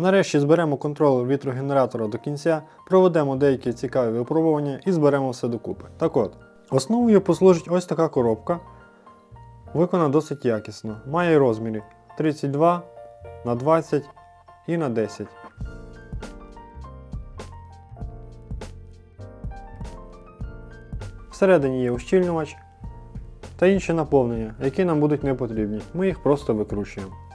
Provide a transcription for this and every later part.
Нарешті зберемо контролер вітрогенератора до кінця, проведемо деякі цікаві випробування і зберемо все докупи. Так от, основою послужить ось така коробка. Виконана досить якісно. Має розміри 32 на 20 і на 10. Всередині є ущільнювач та інші наповнення, які нам будуть не потрібні. Ми їх просто викручуємо.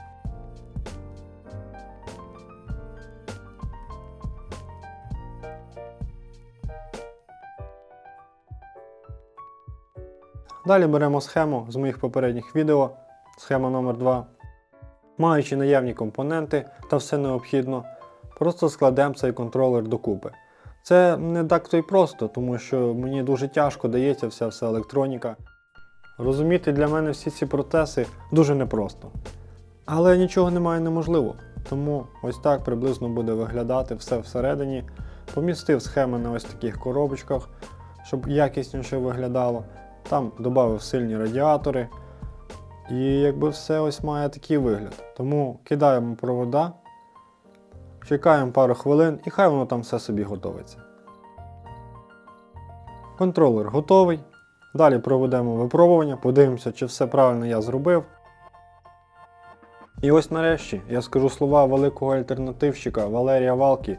Далі беремо схему з моїх попередніх відео, схема номер 2 Маючи наявні компоненти та все необхідно, просто складемо цей контролер докупи. Це не так то й просто, тому що мені дуже тяжко дається вся вся електроніка. Розуміти для мене всі ці процеси дуже непросто. Але нічого немає неможливо. Тому ось так приблизно буде виглядати все всередині. Помістив схеми на ось таких коробочках, щоб якісніше виглядало. Там додав сильні радіатори. І якби все ось має такий вигляд. Тому кидаємо провода, чекаємо пару хвилин і хай воно там все собі готовиться. Контролер готовий. Далі проведемо випробування, подивимося, чи все правильно я зробив. І ось нарешті я скажу слова великого альтернативщика Валерія Валки.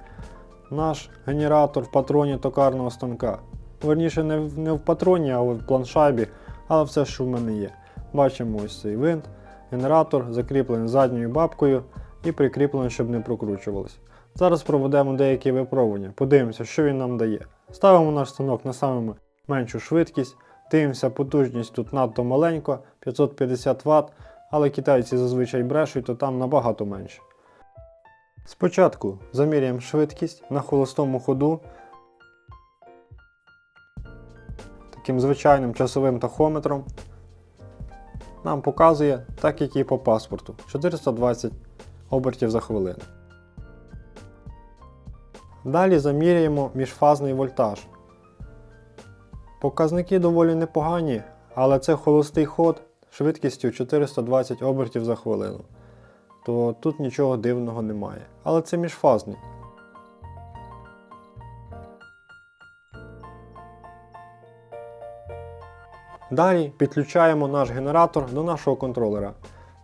Наш генератор в патроні токарного станка. Верніше, не в, не в патроні, а в планшайбі, але все, що в мене є. Бачимо ось цей винт, генератор закріплений задньою бабкою і прикріплений, щоб не прокручувалося. Зараз проведемо деякі випробування, подивимося, що він нам дає. Ставимо наш станок на саме меншу швидкість, дивимося, потужність тут надто маленько, 550 Вт, але китайці зазвичай брешуть, то там набагато менше. Спочатку заміряємо швидкість на холостому ходу таким звичайним часовим тахометром. Нам показує так, як і по паспорту 420 обертів за хвилину. Далі заміряємо міжфазний вольтаж. Показники доволі непогані, але це холостий ход швидкістю 420 обертів за хвилину. То тут нічого дивного немає. Але це міжфазний. Далі підключаємо наш генератор до нашого контролера.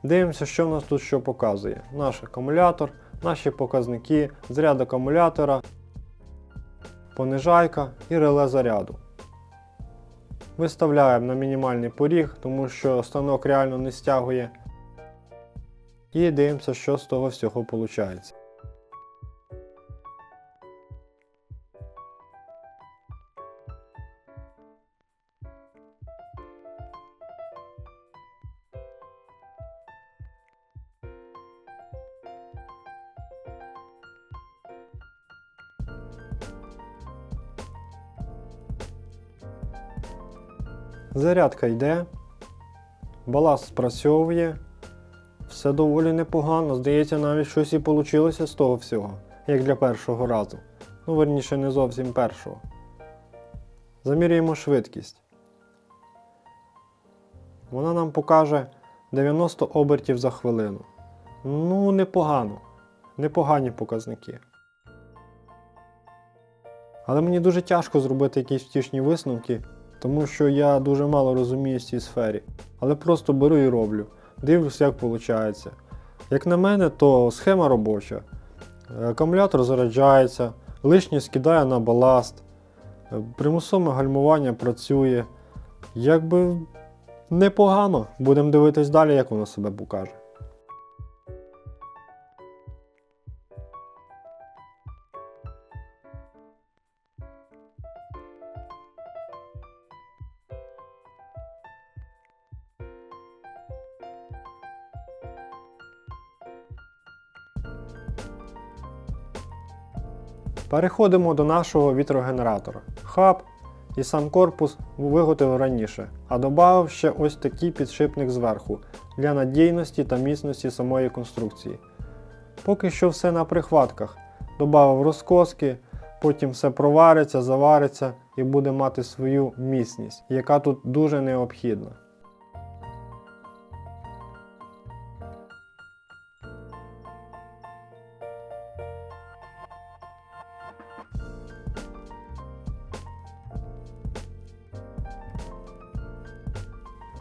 Дивимося, що в нас тут що показує. Наш акумулятор, наші показники, заряд акумулятора, понижайка і реле заряду. Виставляємо на мінімальний поріг, тому що станок реально не стягує. І дивимося, що з того всього виходить. Зарядка йде, баласт спрацьовує. Все доволі непогано. Здається, навіть щось і вийшло з того всього, як для першого разу. Ну, верніше, не зовсім першого. Замірюємо швидкість. Вона нам покаже 90 обертів за хвилину. Ну, непогано. Непогані показники. Але мені дуже тяжко зробити якісь втішні висновки, тому що я дуже мало розумію в цій сфері. Але просто беру і роблю. Дивлюсь, як виходить. Як на мене, то схема робоча. Е, Акумулятор заряджається, лишнє скидає на баласт, е, примусове гальмування працює. Якби непогано. Будемо дивитись далі, як воно себе покаже. Переходимо до нашого вітрогенератора. Хаб і сам корпус виготовив раніше, а додав ще ось такий підшипник зверху для надійності та міцності самої конструкції. Поки що все на прихватках. Добавив розкоски, потім все провариться, завариться і буде мати свою міцність, яка тут дуже необхідна.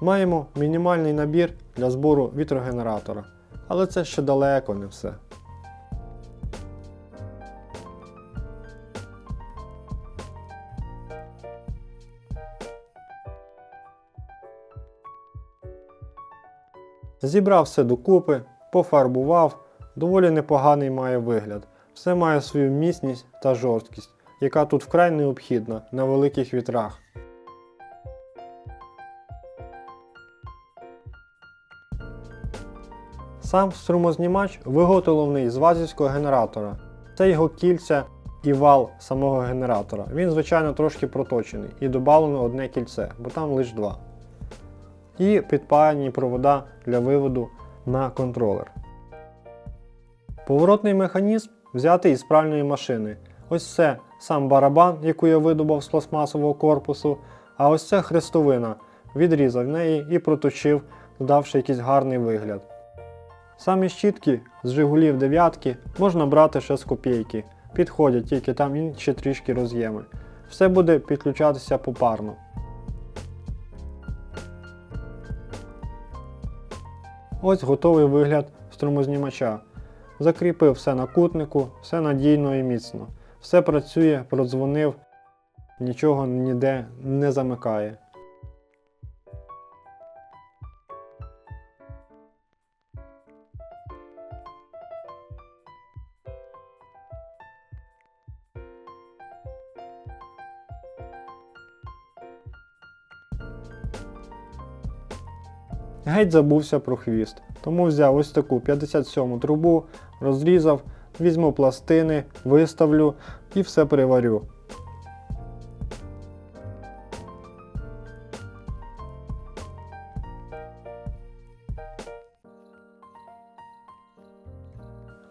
Маємо мінімальний набір для збору вітрогенератора, але це ще далеко не все. Зібрав все докупи, пофарбував, доволі непоганий має вигляд. Все має свою міцність та жорсткість, яка тут вкрай необхідна на великих вітрах. Сам струмознімач виготовлений з вазівського генератора. Це його кільця і вал самого генератора. Він, звичайно, трошки проточений і додано одне кільце, бо там лише два. І підпаяні провода для виводу на контролер. Поворотний механізм взятий із пральної машини. Ось це сам барабан, яку я видобав з пластмасового корпусу, а ось це хрестовина. Відрізав неї і проточив, додавши якийсь гарний вигляд. Самі щітки з Жигулів 9 можна брати ще з копійки. Підходять, тільки там інші трішки роз'єми. Все буде підключатися попарно. Ось готовий вигляд струмознімача. Закріпив все на кутнику, все надійно і міцно. Все працює, продзвонив, нічого ніде не замикає. Геть забувся про хвіст, тому взяв ось таку 57 трубу, розрізав, візьму пластини, виставлю і все приварю.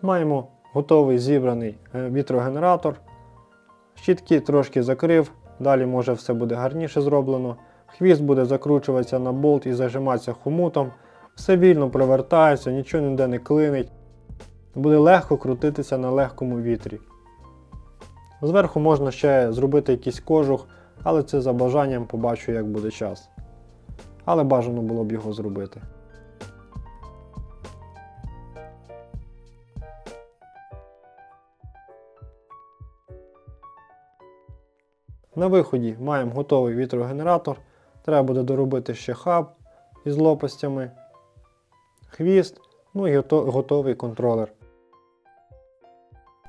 Маємо готовий зібраний е, вітрогенератор. Щітки трошки закрив, далі може все буде гарніше зроблено. Хвіст буде закручуватися на болт і зажиматися хомутом. Все вільно провертається, нічого ніде не клинить. Буде легко крутитися на легкому вітрі. Зверху можна ще зробити якийсь кожух, але це за бажанням побачу, як буде час. Але бажано було б його зробити. На виході маємо готовий вітрогенератор. Треба буде доробити ще хаб із лопастями, хвіст, ну і готовий контролер.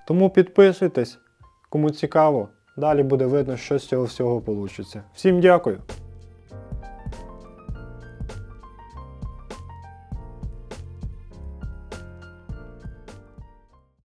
Тому підписуйтесь, кому цікаво. Далі буде видно, що з цього всього вийде. Всім дякую!